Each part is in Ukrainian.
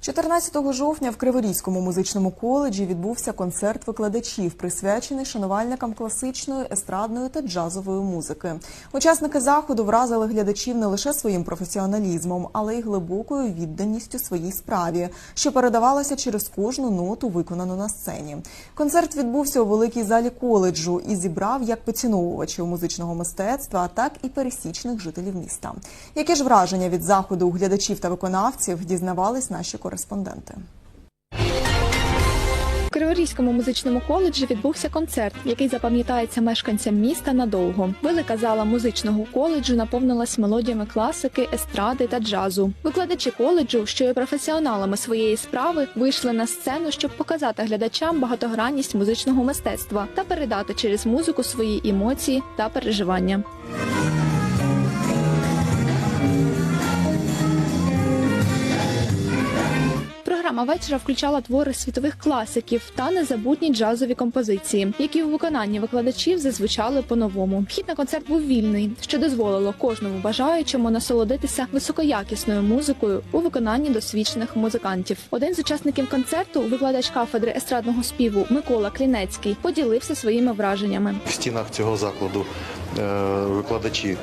14 жовтня в Криворізькому музичному коледжі відбувся концерт викладачів, присвячений шанувальникам класичної, естрадної та джазової музики. Учасники заходу вразили глядачів не лише своїм професіоналізмом, але й глибокою відданістю своїй справі, що передавалася через кожну ноту, виконану на сцені. Концерт відбувся у великій залі коледжу і зібрав як поціновувачів музичного мистецтва, так і пересічних жителів міста. Яке ж враження від заходу у глядачів та виконавців дізнавались наші кореспонденти. У Криворізькому музичному коледжі відбувся концерт, який запам'ятається мешканцям міста надовго. Велика зала музичного коледжу наповнилась мелодіями класики, естради та джазу. Викладачі коледжу, що є професіоналами своєї справи, вийшли на сцену, щоб показати глядачам багатогранність музичного мистецтва та передати через музику свої емоції та переживання. Програма вечора включала твори світових класиків та незабутні джазові композиції, які у виконанні викладачів зазвучали по-новому. Вхід на концерт був вільний, що дозволило кожному бажаючому насолодитися високоякісною музикою у виконанні досвідчених музикантів. Один з учасників концерту, викладач кафедри естрадного співу Микола Клінецький, поділився своїми враженнями. В стінах цього закладу е, викладачі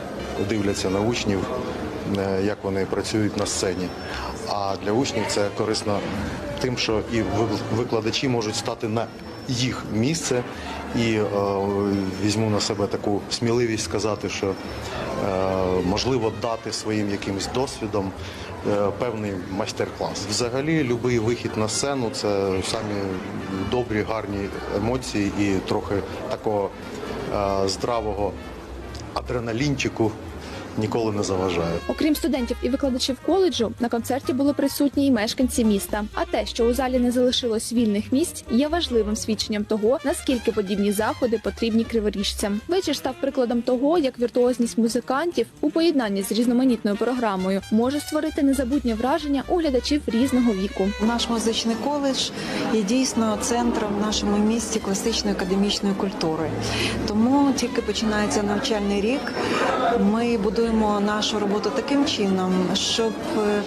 дивляться на учнів, як вони працюють на сцені. А для учнів це корисно тим, що і ви- викладачі можуть стати на їх місце. І е, візьму на себе таку сміливість сказати, що е, можливо дати своїм якимось досвідом е, певний майстер-клас. Взагалі, будь-який вихід на сцену це самі добрі, гарні емоції і трохи такого е, здравого адреналінчику ніколи не заважає. Окрім студентів і викладачів коледжу, на концерті були присутні й мешканці міста. А те, що у залі не залишилось вільних місць, є важливим свідченням того, наскільки подібні заходи потрібні криворіжцям. Вечір став прикладом того, як віртуозність музикантів у поєднанні з різноманітною програмою може створити незабутнє враження у глядачів різного віку. Наш музичний коледж є дійсно центром в нашому місті класичної академічної культури. Тому тільки починається навчальний рік. Ми будуємо нашу роботу таким чином, щоб е,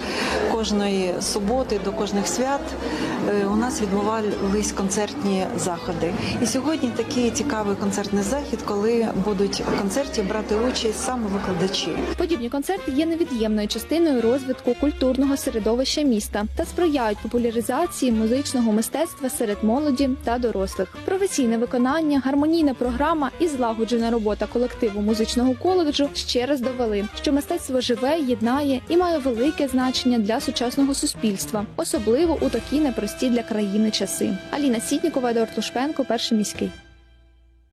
кожної суботи до кожних свят е, у нас відбувались концертні заходи. І сьогодні такий цікавий концертний захід, коли будуть в концерті брати участь саме викладачі. Подібні концерти є невід'ємною частиною розвитку культурного середовища міста та сприяють популяризації музичного мистецтва серед молоді та дорослих. Професійне виконання, гармонійна програма і злагоджена робота колективу музичного коледжу ще раз довели, що мистецтво живе, єднає і має велике значення для сучасного суспільства, особливо у такі непрості для країни часи. Аліна Сітнікова, Едуард Лушпенко, перший міський.